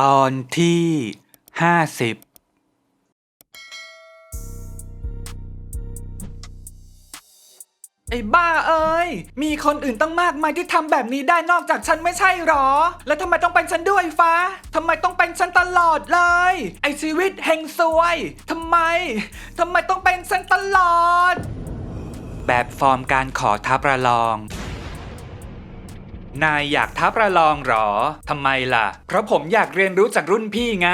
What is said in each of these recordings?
ตอนที่ห้าสิบไอ้บ้าเอ้ย มีคนอื่นตั้งมากมายที่ทำแบบนี้ได้นอกจากฉันไม่ใช่หรอ แล้วทำไมต้องเป็นฉันด้วยฟ้าทำไมต้องเป็นฉันตลอดเลย ไอ้ชีวิตเฮงซวยทำไมทำไมต้องเป็นฉันตลอด แบบฟอร์มการขอท้าประลอง นายอยากท้าประลองหรอ ทำไมล่ะ เพราะผมอยากเรียนรู้จากรุ่นพี่ไง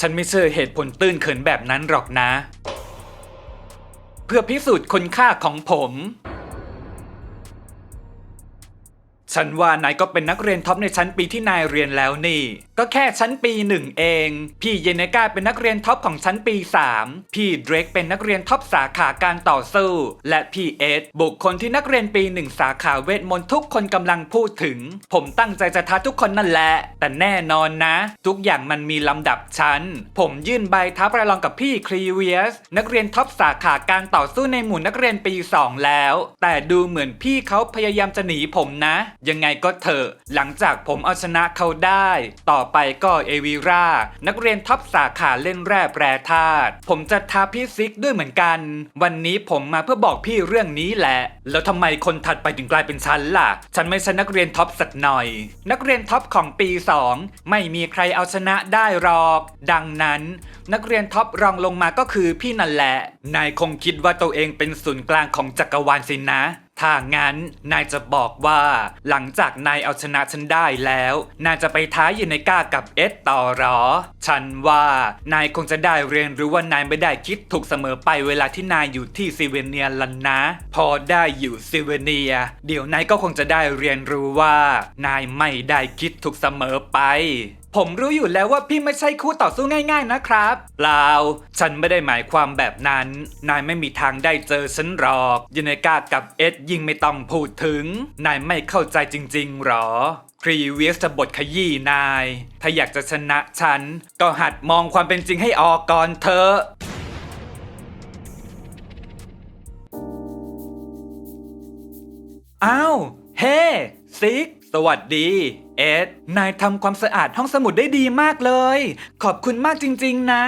ฉันไม่เชื่อเหตุผลตื้นเขินแบบนั้นหรอกนะ เพื่อพิสูจน์คุณค่าของผม ฉันว่านายก็เป็นนักเรียนท็อปในชั้นปีที่นายเรียนแล้วนี่ ก็แค่ชั้นปีหนึ่งเอง พี่เยเนกาเป็นนักเรียนท็อปของชั้นปี 3 พี่เดรกเป็นนักเรียนท็อปสาขาการต่อสู้ และพี่เอสบุคคลที่นักเรียนปีหนึ่งสาขาเวทมนต์ทุกคนกำลังพูดถึง ผมตั้งใจจะท้าทุกคนนั่นแหละ แต่แน่นอนนะ ทุกอย่างมันมีลำดับชั้น ผมยื่นใบท้าประลองกับพี่ครีเวียสนักเรียนท็อปสาขาการต่อสู้ในหมู่นักเรียนปี 2 แล้ว แต่ดูเหมือนพี่เขาพยายามจะหนีผมนะยังไงก็เถอะหลังจากผมเอาชนะเขาได้ ต่อไปก็เอวิรานักเรียนท็อปสาขาเล่นแร่แปรธาตุผมจะท้าพี่ซิกด้วยเหมือนกัน วันนี้ผมมาเพื่อบอกพี่เรื่องนี้แหละ แล้วทำไมคนถัดไปถึงกลายเป็นฉันล่ะ ฉันไม่ใช่นักเรียนท็อปสักหน่อย นักเรียนท็อปของปี 2 ไม่มีใครเอาชนะได้หรอก ดังนั้นนักเรียนท็อปรองลงมาก็คือพี่นั่นแหละ นายคงคิดว่าตัวเองเป็นศูนย์กลางของจักรวาลสินะ ถ้างั้นนายจะบอกว่าหลังจากนายเอาชนะฉันได้แล้ว นายจะไปท้ายูไนก้ากับเอสต่อหรอ ฉันว่านายคงจะได้เรียนรู้ว่านายไม่ได้คิดถูกเสมอไปเวลาที่นายอยู่ที่ซิเวเนียลันนะ พอได้อยู่ซิเวเนีย เดี๋ยวนายก็คงจะได้เรียนรู้ว่า นายไม่ได้คิดถูกเสมอไป ผมรู้อยู่แล้วว่าพี่ไม่ใช่คู่ต่อสู้ง่าย ๆนะครับเปล่าฉันไม่ได้หมายความแบบนั้น นายไม่มีทางได้เจอฉันหรอกยูไนก้ากับเอ็ดยิ่งไม่ต้องพูดถึง นายไม่เข้าใจจริง ๆ หรอครีเวียสจะบทขยี้นาย ถ้าอยากจะชนะฉัน ก็หัดมองความเป็นจริงให้ออกก่อนเถอะอ้าว เฮ้ซิก สวัสดี เอ็ด นายทำความสะอาดห้องสมุดได้ดีมากเลย ขอบคุณมากจริง ๆ นะ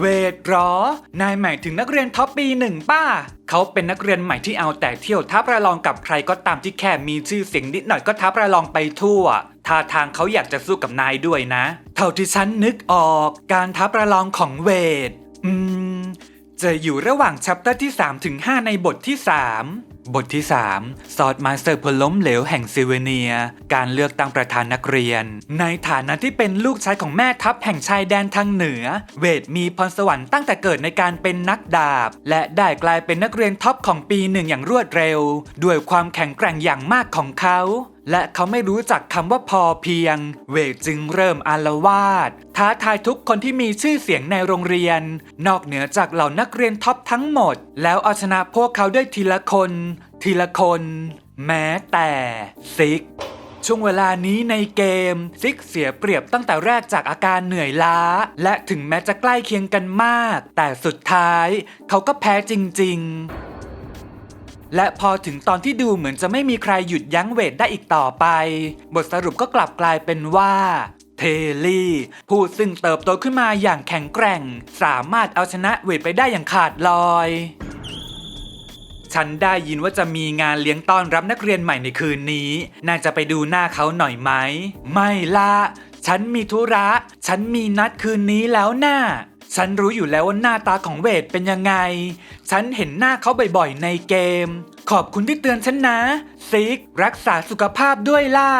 เวทหรอ นายหมายถึงนักเรียนท็อปปีหนึ่งป้า เขาเป็นนักเรียนใหม่ที่เอาแต่เที่ยวท้าประลองกับใครก็ตามที่แค่มีชื่อเสียงนิดหน่อยก็ท้าประลองไปทั่ว ท่าทางเขาอยากจะสู้กับนายด้วยนะ เท่าที่ฉันนึกออก การท้าประลองของเวท อืม จะอยู่ระหว่างชัปเตอร์ที่ 3 ถึง 5 ในบทที่ 3 บทที่3ซอดมาสเตอร์พลล้มเหลวแห่งซิเวเนีย การเลือกตั้งประธานนักเรียน ในฐานะที่เป็นลูกชายของแม่ทัพแห่งชายแดนทางเหนือ เวทมีพรสวรรค์ตั้งแต่เกิดในการเป็นนักดาบ และได้กลายเป็นนักเรียนท็อปของปีหนึ่งอย่างรวดเร็ว ด้วยความแข็งแกร่งอย่างมากของเขา และเขาไม่รู้จักคำว่าพอเพียง เวทจึงเริ่มอารวาสท้าทายทุกคนที่มีชื่อเสียงในโรงเรียน นอกเหนือจากเหล่านักเรียนท็อปทั้งหมด แล้วเอาชนะพวกเขาด้วยทีละคน ทีละคน แม้แต่ซิกช่วงเวลานี้ในเกม ซิกเสียเปรียบตั้งแต่แรกจากอาการเหนื่อยล้า และถึงแม้จะใกล้เคียงกันมาก แต่สุดท้าย เขาก็แพ้จริง ๆ และพอถึงตอนที่ดูเหมือนจะไม่มีใครหยุดยั้งเวทได้อีกต่อไป บทสรุปก็กลับกลายเป็นว่าเทลี่ ผู้ซึ่งเติบโตขึ้นมาอย่างแข็งแกร่ง สามารถเอาชนะเวทไปได้อย่างขาดลอย ฉันได้ยินว่าจะมีงานเลี้ยงต้อนรับนักเรียนใหม่ในคืนนี้ น่าจะไปดูหน้าเขาหน่อยไหม ไม่ละ ฉันมีธุระ ฉันมีนัดคืนนี้แล้วน่า ฉันรู้อยู่แล้วว่าหน้าตาของเวทเป็นยังไง ฉันเห็นหน้าเขาบ่อยๆในเกม ขอบคุณที่เตือนฉันนะ ซิก รักษาสุขภาพด้วยล่ะ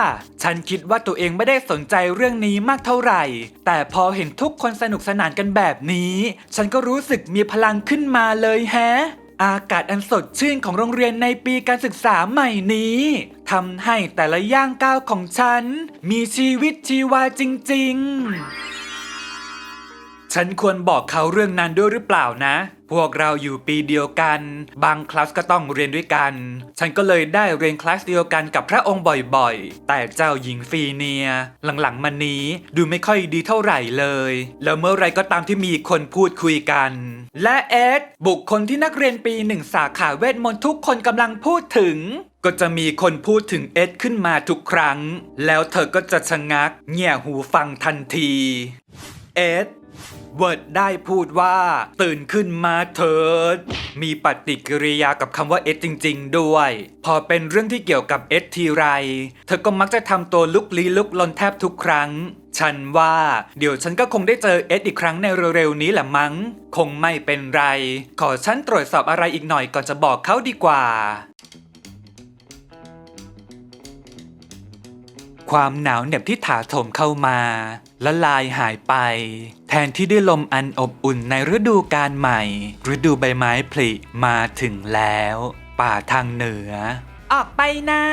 ฉันคิดว่าตัวเองไม่ได้สนใจเรื่องนี้มากเท่าไหร่ แต่พอเห็นทุกคนสนุกสนานกันแบบนี้ ฉันก็รู้สึกมีพลังขึ้นมาเลยแฮะ อากาศอันสดชื่นของโรงเรียนในปีการศึกษาใหม่นี้ทำให้แต่ละย่างก้าวของฉัน มีชีวิตชีวาจริง ๆ ฉันควรบอกเขาเรื่องนั้นด้วยหรือเปล่านะ พวกเราอยู่ปีเดียวกัน บางคลาสก็ต้องเรียนด้วยกัน ฉันก็เลยได้เรียนคลาสเดียวกันกับพระองค์บ่อยๆ แต่เจ้าหญิงฟีเนีย หลังๆมานี้ดูไม่ค่อยดีเท่าไหร่เลย แล้วเมื่อไรก็ตามที่มีคนพูดคุยกัน และเอ็ดบุคคลที่นักเรียนปีหนึ่งสาขาเวทมนต์ทุกคนกำลังพูดถึงก็จะมีคนพูดถึงเอ็ดขึ้นมาทุกครั้ง แล้วเธอก็จะชะงักเงี่ยหูฟังทันที เอ็ด เวิร์ดได้พูดว่า ตื่นขึ้นมาเถิด มีปฏิกิริยากับคำว่าเอสจริง ๆ ด้วย พอเป็นเรื่องที่เกี่ยวกับเอสทีไร เธอก็มักจะทำตัวลุกลี้ลุกลนแทบทุกครั้ง ฉันว่าเดี๋ยวฉันก็คงได้เจอเอสอีกครั้งในเร็วๆนี้แหละมั้ง คงไม่เป็นไร ขอฉันตรวจสอบอะไรอีกหน่อยก่อนจะบอกเขาดีกว่า ความหนาวเหน็บที่ถาโถมเข้ามา ละลายหายไป แทนที่ด้วยลมอันอบอุ่นในฤดูการใหม่ ฤดูใบไม้ผลิมาถึงแล้ว ป่าทางเหนือ ออกไปนะ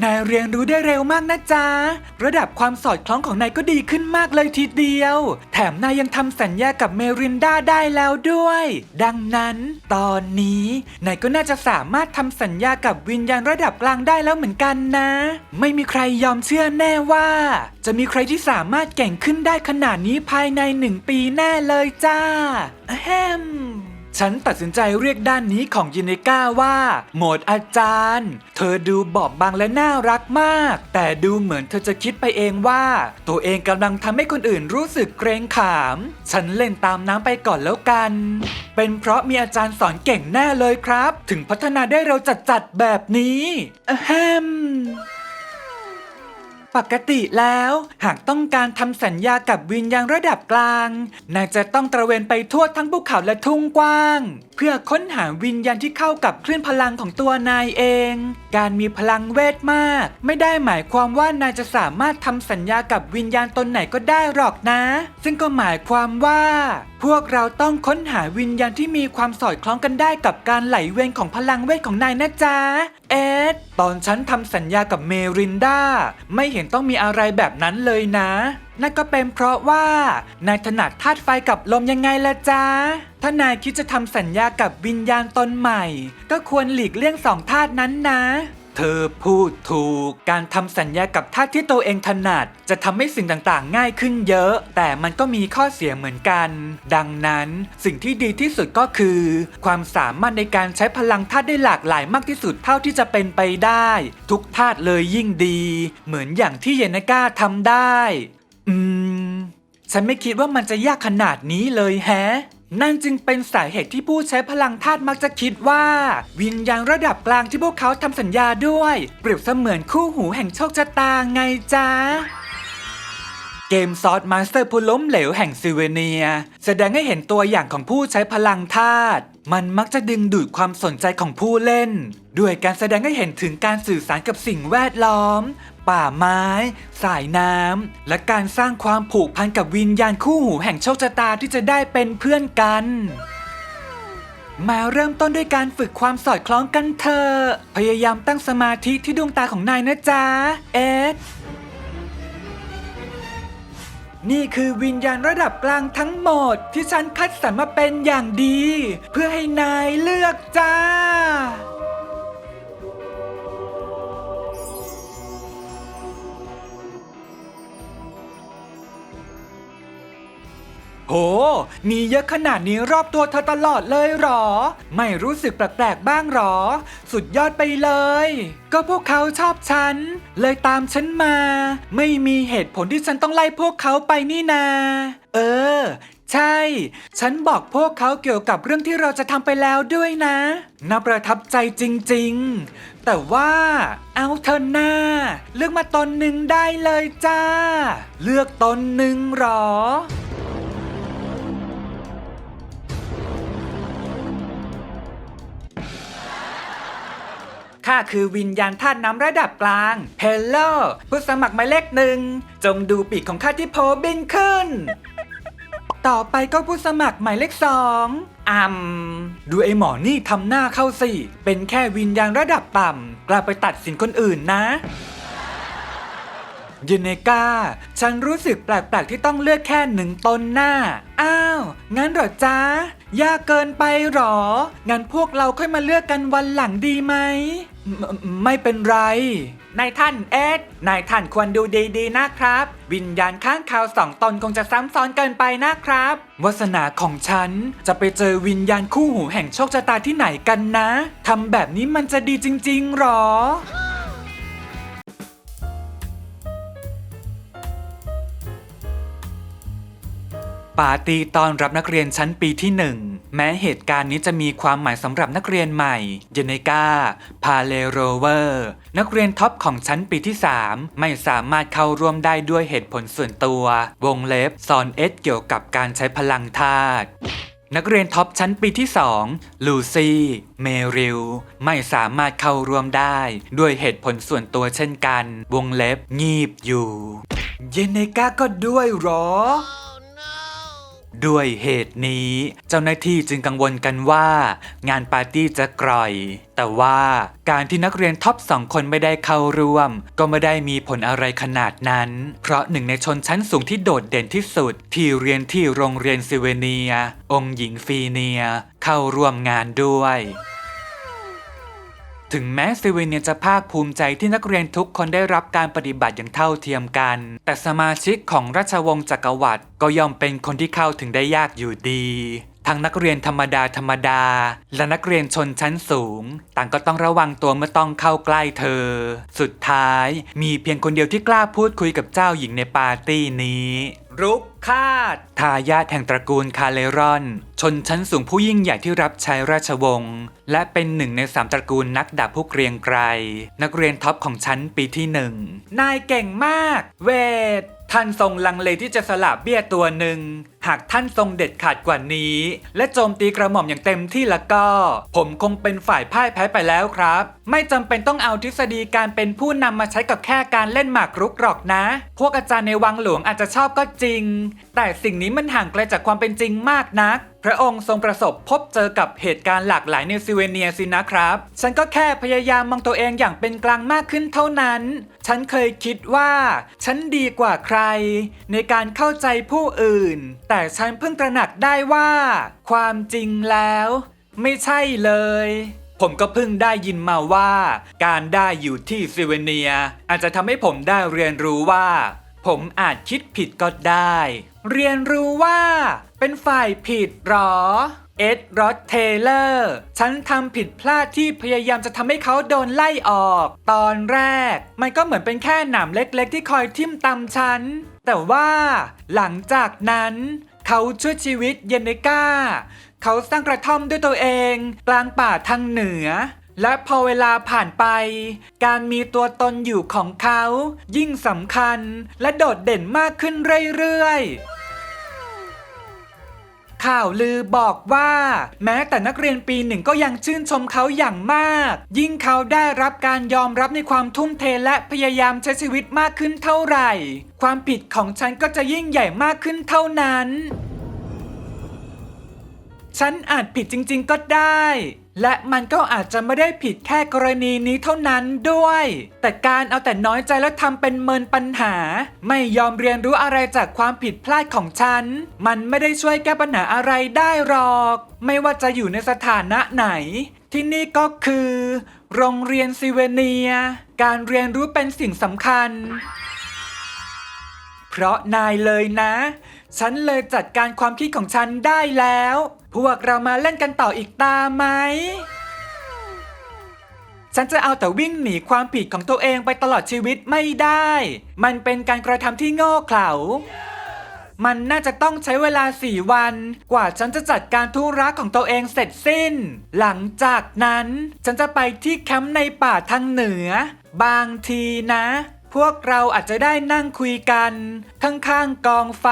นายเรียนรู้ได้เร็วมากนะจ๊ะ ระดับความสอดคล้องของนายก็ดีขึ้นมากเลยทีเดียว แถมนายยังทำสัญญากับเมรินดาได้แล้วด้วย ดังนั้น ตอนนี้นายก็น่าจะสามารถทำสัญญากับวิญญาณระดับกลางได้แล้วเหมือนกันนะ ไม่มีใครยอมเชื่อแน่ว่า จะมีใครที่สามารถเก่งขึ้นได้ขนาดนี้ภายในหนึ่งปีแน่เลยจ้าแฮม ฉันตัดสินใจเรียกด้านนี้ของยูนิก้าว่า โหมดอาจารย์ เธอดูบอบบางและน่ารักมาก แต่ดูเหมือนเธอจะคิดไปเองว่า ตัวเองกำลังทำให้คนอื่นรู้สึกเกรงขาม ฉันเล่นตามน้ำไปก่อนแล้วกัน เป็นเพราะมีอาจารย์สอนเก่งแน่เลยครับ ถึงพัฒนาได้เร็วจัดแบบนี้อะแฮม ปกติแล้ว หากต้องการทำสัญญากับวิญญาณระดับกลาง นายจะต้องตระเวนไปทั่วทั้งภูเขาและทุ่งกว้าง เพื่อค้นหาวิญญาณที่เข้ากับคลื่นพลังของตัวนายเอง การมีพลังเวทมาก ไม่ได้หมายความว่านายจะสามารถทำสัญญากับวิญญาณตนไหนก็ได้หรอกนะ ซึ่งก็หมายความว่า พวกเราต้องค้นหาวิญญาณที่มีความสอดคล้องกันได้กับการไหลเวียนของพลังเวทของนายนะจ๊ะ เอ็ด ตอนฉันทำสัญญากับเมรินดาไม่เห็นต้องมีอะไรแบบนั้นเลยนะ นั่นก็เป็นเพราะว่านายถนัดธาตุไฟกับลมยังไงล่ะจ๊ะ ถ้านายคิดจะทำสัญญากับวิญญาณตนใหม่ ก็ควรหลีกเลี่ยงสองธาตุนั้นนะ เธอพูดถูก การทำสัญญากับธาตุที่ตัวเองถนัด จะทำให้สิ่งต่างๆ ง่ายขึ้นเยอะ แต่มันก็มีข้อเสียเหมือนกัน ดังนั้นสิ่งที่ดีที่สุดก็คือ ความสามารถในการใช้พลังธาตุได้หลากหลายมากที่สุดเท่าที่จะเป็นไปได้ ทุกธาตุเลยยิ่งดี เหมือนอย่างที่เยนก้าทำได้ อืม ฉันไม่คิดว่ามันจะยากขนาดนี้เลยแฮะ นั่นจึงเป็นสาเหตุที่ผู้ใช้พลังธาตุมักจะคิดว่า วิญญาณระดับกลางที่พวกเขาทำสัญญาด้วย เปรียบเสมือนคู่หูแห่งโชคชะตาไงจ๊ะ เกมซอสมาสเตอร์ผู้ล้มเหลวแห่งซิเวเนีย แสดงให้เห็นตัวอย่างของผู้ใช้พลังธาตุมันมักจะดึงดูดความสนใจของผู้เล่น ด้วยการแสดงให้เห็นถึงการสื่อสารกับสิ่งแวดล้อม ป่าไม้ สายน้ำ และการสร้างความผูกพันกับวิญญาณคู่หูแห่งโชคชะตาที่จะได้เป็นเพื่อนกัน มาเริ่มต้นด้วยการฝึกความสอดคล้องกันเถอะ พยายามตั้งสมาธิที่ดวงตาของนายนะจ๊ะ เอ็ด นี่คือวิญญาณระดับกลางทั้งหมด ที่ฉันคัดสรรมาเป็นอย่างดี เพื่อให้นายเลือกจ้า โห มีเยอะขนาดนี้รอบตัวเธอตลอดเลยหรอ ไม่รู้สึกแปลกๆบ้างหรอ สุดยอดไปเลย ก็พวกเขาชอบฉัน เลยตามฉันมา ไม่มีเหตุผลที่ฉันต้องไล่พวกเขาไปนี่นา เออ ใช่ ฉันบอกพวกเขาเกี่ยวกับเรื่องที่เราจะทำไปแล้วด้วยนะน่าประทับใจจริงๆ แต่ว่า เอาเธอหน้า เลือกมาตนหนึ่งได้เลยจ้า เลือกตนหนึ่งหรอ ข้าคือวิญญาณธาตุน้ำระดับกลางเฮลโลผู้สมัครหมายเลขหนึ่ง จงดูปีกของข้าที่โผบินขึ้น ต่อไปก็ผู้สมัครหมายเลขสองอัมดูไอหมอนี่ทำหน้าเข้าสิ เป็นแค่วิญญาณระดับต่ำกล้าไปตัดสินคนอื่นนะเยเนกาฉันรู้สึกแปลกๆที่ต้องเลือกแค่หนึ่งตนหน้า อ้าว งั้นหรอจ๊ะ ยากเกินไปหรอ งั้นพวกเราค่อยมาเลือกกันวันหลังดีไหม ม่ไม่เป็นไร นายท่านเอ็ด นายท่านควรดูดีๆนะครับ วิญญาณข้างคาวสองตนคงจะซ้ำซ้อนเกินไปนะครับวาสนาของฉันจะไปเจอวิญญาณคู่หูแห่งโชคชะตาที่ไหนกันนะทำแบบนี้มันจะดีจริงๆหรอปาร์ตี้ตอนรับนักเรียนชั้นปีที่หนึ่ง แม้เหตุการณ์นี้จะมีความหมายสำหรับนักเรียนใหม่เยเนกาพาเลโรเวอร์นักเรียนท็อปของชั้นปีที่ 3 ไม่สามารถเข้าร่วมได้ด้วยเหตุผลส่วนตัว วงเล็บสอนเอสเกี่ยวกับการใช้พลังธาตุนักเรียนท็อปชั้นปีที่ 2 ลูซี่ เมริล ไม่สามารถเข้าร่วมได้ ด้วยเหตุผลส่วนตัวเช่นกัน วงเล็บงีบอยู่ เยเนกาก็ด้วยหรอ ด้วยเหตุนี้เจ้าหน้าที่จึงกังวลกันว่า งานปาร์ตี้จะกร่อย แต่ว่าการที่นักเรียนท็อปสองคนไม่ได้เข้าร่วม ก็ไม่ได้มีผลอะไรขนาดนั้น เพราะหนึ่งในชนชั้นสูงที่โดดเด่นที่สุด ที่เรียนที่โรงเรียนซิเวเนีย องค์หญิงฟีเนีย เข้าร่วมงานด้วย ถึงแม้ซิเวเนียจะภาคภูมิใจที่นักเรียนทุกคนได้รับการปฏิบัติอย่างเท่าเทียมกัน แต่สมาชิกของราชวงศ์จักรวรรดิก็ย่อมเป็นคนที่เข้าถึงได้ยากอยู่ดี ทั้งนักเรียนธรรมดาธรรมดา และนักเรียนชนชั้นสูง ต่างก็ต้องระวังตัวเมื่อต้องเข้าใกล้เธอ สุดท้ายมีเพียงคนเดียวที่กล้าพูดคุยกับเจ้าหญิงในปาร์ตี้นี้รุกคาดทายาทแห่งตระกูลคาเลรอน ชนชั้นสูงผู้ยิ่งใหญ่ที่รับใช้ราชวงศ์และเป็นหนึ่งในสามตระกูลนักดาบผู้เกรียงไกรนักเรียนท็อปของชั้นปีที่หนึ่งนายเก่งมาก เวท ท่านทรงลังเลที่จะสละเบี้ยตัวหนึ่ง หากท่านทรงเด็ดขาดกว่านี้ และโจมตีกระหม่อมอย่างเต็มที่แล้วก็ ผมคงเป็นฝ่ายพ่ายแพ้ไปแล้วครับ ไม่จำเป็นต้องเอาทฤษฎีการเป็นผู้นำมาใช้กับแค่การเล่นหมากรุกหรอกนะ พวกอาจารย์ในวังหลวงอาจจะชอบก็จริง แต่สิ่งนี้มันห่างไกลจากความเป็นจริงมากนัก พระองค์ทรงประสบพบเจอกับเหตุการณ์หลากหลายในซิเวเนียสินะครับ ฉันก็แค่พยายามมองตัวเองอย่างเป็นกลางมากขึ้นเท่านั้น ฉันเคยคิดว่า ฉันดีกว่าใคร ในการเข้าใจผู้อื่น แต่ฉันเพิ่งตระหนักได้ว่า ความจริงแล้ว ไม่ใช่เลย ผมก็เพิ่งได้ยินมาว่า การได้อยู่ที่ซิเวเนีย อาจจะทำให้ผมได้เรียนรู้ว่า ผมอาจคิดผิดก็ได้ เรียนรู้ว่า เป็นฝ่ายผิดหรอ เอ็ดรอดเทเลอร์ ฉันทำผิดพลาดที่พยายามจะทำให้เขาโดนไล่ออก ตอนแรก มันก็เหมือนเป็นแค่หนามเล็กๆ ที่คอยทิ่มตำฉัน แต่ว่า หลังจากนั้น เขาช่วยชีวิตเยนเนก้า เขาสร้างกระท่อมด้วยตัวเอง กลางป่าทางเหนือ และพอเวลาผ่านไป การมีตัวตนอยู่ของเขา ยิ่งสำคัญและโดดเด่นมากขึ้นเรื่อยๆ ข่าวลือบอกว่า แม้แต่นักเรียนปีหนึ่งก็ยังชื่นชมเขาอย่างมาก ยิ่งเขาได้รับการยอมรับในความทุ่มเทและพยายามใช้ชีวิตมากขึ้นเท่าไหร่ ความผิดของฉันก็จะยิ่งใหญ่มากขึ้นเท่านั้น ฉันอาจผิดจริง ๆ ก็ได้ และมันก็อาจจะไม่ได้ผิดแค่กรณีนี้เท่านั้นด้วย แต่การเอาแต่น้อยใจแล้วทำเป็นเมินปัญหา ไม่ยอมเรียนรู้อะไรจากความผิดพลาดของฉัน มันไม่ได้ช่วยแก้ปัญหาอะไรได้หรอก ไม่ว่าจะอยู่ในสถานะไหน ที่นี่ก็คือ โรงเรียนซิเวเนีย การเรียนรู้เป็นสิ่งสำคัญ เพราะนายเลยนะ ฉันเลยจัดการความคิดของฉันได้แล้ว พวกเรามาเล่นกันต่ออีกตาไหม ฉันจะเอาแต่วิ่งหนีความผิดของตัวเองไปตลอดชีวิตไม่ได้ มันเป็นการกระทำที่โง่เขลา มันน่าจะต้องใช้เวลาสี่วัน กว่าฉันจะจัดการธุระของตัวเองเสร็จสิ้น หลังจากนั้น ฉันจะไปที่แคมป์ในป่าทางเหนือ บางทีนะ พวกเราอาจจะได้นั่งคุยกัน ข้างๆกองไฟ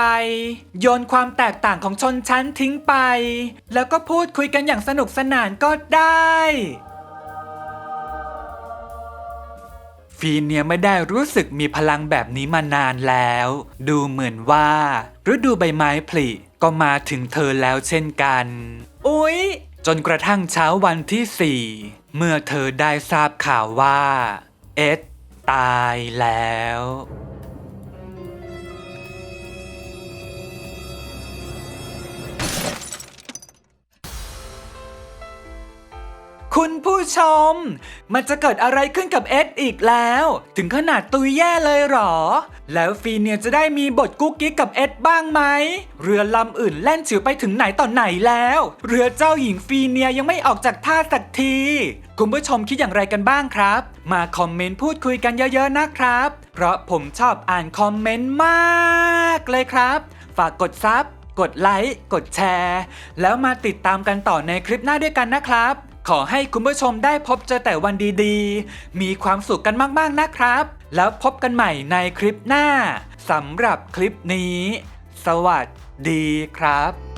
โยนความแตกต่างของชนชั้นทิ้งไป แล้วก็พูดคุยกันอย่างสนุกสนานก็ได้ ฟีเนียไม่ได้รู้สึกมีพลังแบบนี้มานานแล้ว ดูเหมือนว่า ฤดูใบไม้ผลิก็มาถึงเธอแล้วเช่นกันอุ๊ยจนกระทั่งเช้าวันที่สี่เมื่อเธอได้ทราบข่าวว่า เอ็ด ตายแล้ว คุณผู้ชม มันจะเกิดอะไรขึ้นกับเอ็ดอีกแล้ว ถึงขนาดตุยแย่เลยหรอ แล้วฟีเนียจะได้มีบทกุ๊กกิ๊กกับเอ็ดบ้างไหม เรือลำอื่นแล่นเฉิวไปถึงไหนต่อไหนแล้ว เรือเจ้าหญิงฟีเนียยังไม่ออกจากท่าสักที คุณผู้ชมคิดอย่างไรกันบ้างครับ มาคอมเมนต์พูดคุยกันเยอะๆนะครับ เพราะผมชอบอ่านคอมเมนต์มากเลยครับ ฝากกดซับกดไลค์กดแชร์ แล้วมาติดตามกันต่อในคลิปหน้าด้วยกันนะครับ ขอให้คุณผู้ชมได้พบเจอแต่วันดีๆ มีความสุขกันมากๆนะครับ แล้วพบกันใหม่ในคลิปหน้าสำหรับคลิปนี้ สวัสดีครับ